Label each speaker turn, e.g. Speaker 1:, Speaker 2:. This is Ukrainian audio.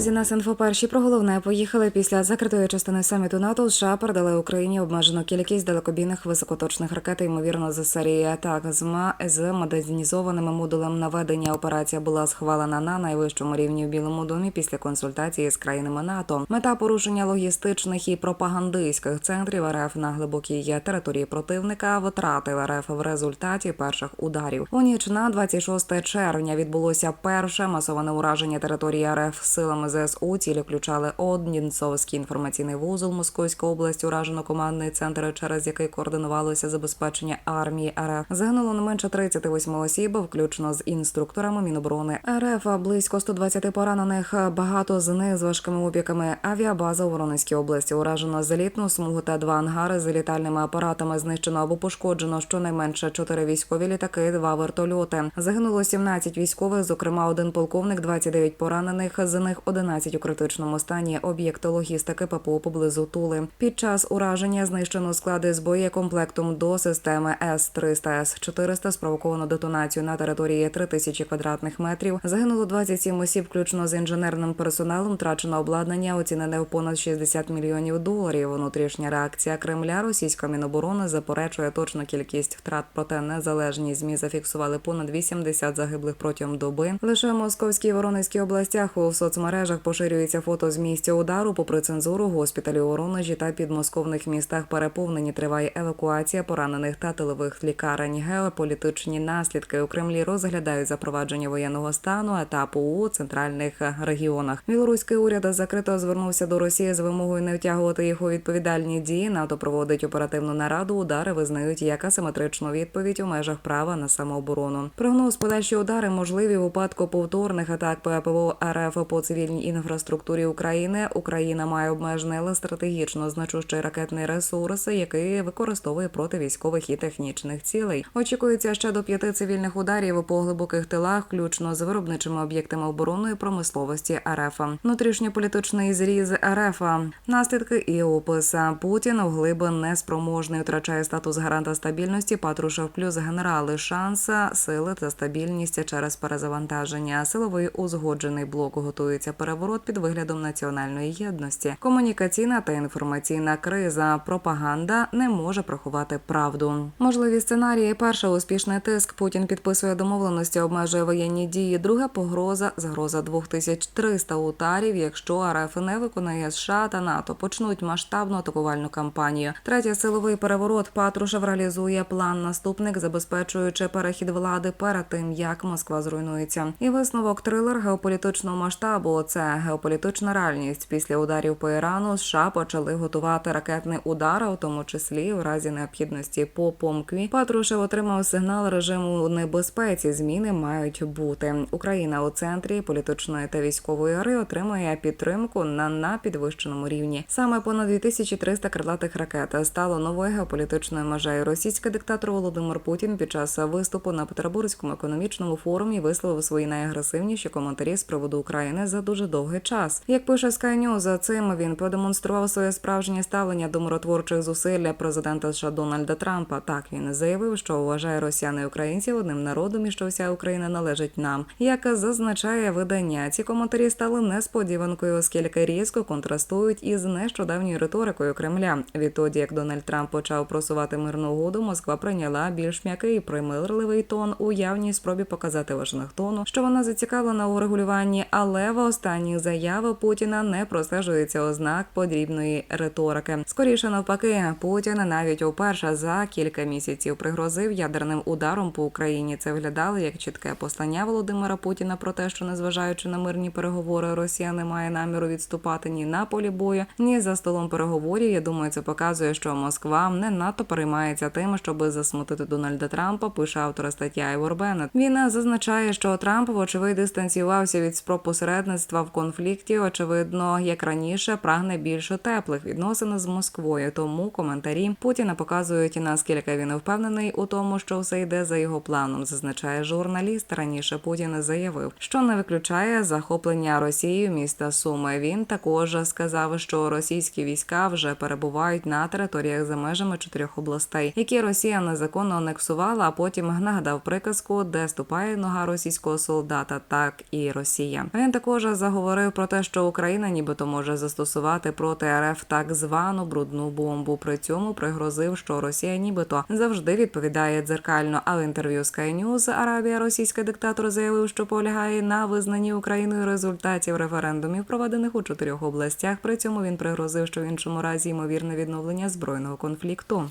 Speaker 1: Друзі, нас інфо перші про головне поїхали після закритої частини саміту НАТО. США передали Україні обмежену кількість далекобійних високоточних ракет, ймовірно, з серії атак ЗМА з модернізованими модулем наведення. Операція була схвалена на найвищому рівні в Білому домі після консультації з країнами НАТО. Мета порушення логістичних і пропагандистських центрів РФ на глибокій території противника втрати РФ в результаті перших ударів. У ніч на 26 червня відбулося перше масоване ураження території РФ силами ЗСУ. Цілі включали Однінцовський інформаційний вузол Московської області, уражено командний центр, через який координувалося забезпечення армії РФ. Загинуло не менше 38 осіб, включно з інструкторами Міноборони РФ. Близько 120 поранених. Багато з них з важкими опіками. Авіабаза у Воронезькій області уражено залітну смугу та два ангари з літальними апаратами. Знищено або пошкоджено щонайменше чотири військові літаки, два вертольоти. Загинуло 17 військових, зокрема один полковник, 29 поранених. З них 11 у критичному стані. Об'єкти логістики ППО поблизу Тули. Під час ураження знищено склади з боєкомплектом до системи С-300, С-400, спровоковано детонацію на території 3000 квадратних метрів. Загинуло 27 осіб, включно з інженерним персоналом. Втрачено обладнання, оцінене в понад 60 мільйонів доларів. Внутрішня реакція Кремля, російська міноборони заперечує точну кількість втрат. Проте незалежні змі зафіксували понад 80 загиблих протягом доби. Лише в Московській Воронезькій областях у соцмережах поширюється фото з місця удару. Попри цензуру, госпіталі у Воронежі та підмосковних містах переповнені. Триває евакуація поранених та тилових лікарень. Геополітичні наслідки у Кремлі розглядають запровадження воєнного стану етапу у центральних регіонах. Білоруський уряд закрито звернувся до Росії з вимогою не втягувати їх у відповідальні дії. НАТО проводить оперативну нараду. Удари визнають як асиметричну відповідь у межах права на самооборону. Прогноз подальші удари можливі у випадку повторних атак ППО РФ по цивільній інфраструктурі України. Україна має обмежений, стратегічно значущий ракетний ресурс, який використовує проти військових і технічних цілей. Очікується ще до п'яти цивільних ударів по глибоких тилах, включно з виробничими об'єктами оборонної промисловості РФ. Внутрішньополітичний зріз РФ. Наслідки і опис Путін вглиб неспроможний втрачає статус гаранта стабільності. Патрушев плюс генерали шанс, сили та стабільність через перезавантаження. Силовий узгоджений блок готується переворот під виглядом національної єдності. Комунікаційна та інформаційна криза. Пропаганда не може приховати правду. Можливі сценарії. Перший успішний тиск. Путін підписує домовленості, обмежує воєнні дії. Друга погроза загроза 2300 ударів. Якщо РФ не виконає США та НАТО, почнуть масштабну атакувальну кампанію. Третя силовий переворот. Патрушев реалізує план наступник, забезпечуючи перехід влади перед тим, як Москва зруйнується. І висновок трилер геополітичного масштабу. Це геополітична реальність. Після ударів по Ірану США почали готувати ракетний удар, у тому числі в разі необхідності по Помкві. Патрушев отримав сигнал режиму небезпеці. Зміни мають бути. Україна у центрі політичної та військової гри отримує підтримку на, на підвищеному рівні. Саме понад 2300 крилатих ракет стало новою геополітичною межею. Російський диктатор Володимир Путін під час виступу на Петербурзькому економічному форумі висловив свої найагресивніші коментарі з приводу України за дуже довгий час. Як пише Sky News, за цим він продемонстрував своє справжнє ставлення до миротворчих зусиль президента США Дональда Трампа. Так він заявив, що вважає росіян і українців одним народом і що вся Україна належить нам. Як зазначає видання, ці коментарі стали несподіванкою, оскільки різко контрастують із нещодавньою риторикою Кремля. Відтоді, як Дональд Трамп почав просувати мирну угоду, Москва прийняла більш м'який примирливий тон у явній спробі показати Вашингтону, що вона зацікавлена у регулюванні, але в останніх заявах Путіна не простежується ознак подрібної риторики. Скоріше навпаки, Путін навіть уперше за кілька місяців пригрозив ядерним ударом по Україні. Це виглядало як чітке послання Володимира Путіна про те, що незважаючи на мирні переговори, Росія не має наміру відступати ні на полі бою, ні за столом переговорів. Я думаю, це показує, що Москва не надто переймається тим, щоб засмутити Дональда Трампа. Пише автора стаття Айвор Беннет. Він зазначає, що Трамп вочевидь дистанціювався від спроб посередництва в конфлікті. Очевидно, як раніше, прагне більше теплих відносин з Москвою. Тому коментарі Путіна показують наскільки він впевнений у тому, що все йде за його планом. Зазначає журналіст. Раніше Путін заявив, що не виключає захоплення Росією міста Суми. Він також сказав, що російські війська вже перебувають на територіях за межами чотирьох областей, які Росія незаконно анексувала. А потім нагадав приказку, де ступає нога російського солдата, так і Росія. Він також заговорив про те, що Україна нібито може застосувати проти РФ так звану брудну бомбу. При цьому пригрозив, що Росія нібито завжди відповідає дзеркально. А в інтерв'ю Sky News Арабія російський диктатор заявив, що полягає на визнанні Україною результатів референдумів, проведених у чотирьох областях. При цьому він пригрозив, що в іншому разі ймовірне відновлення збройного конфлікту.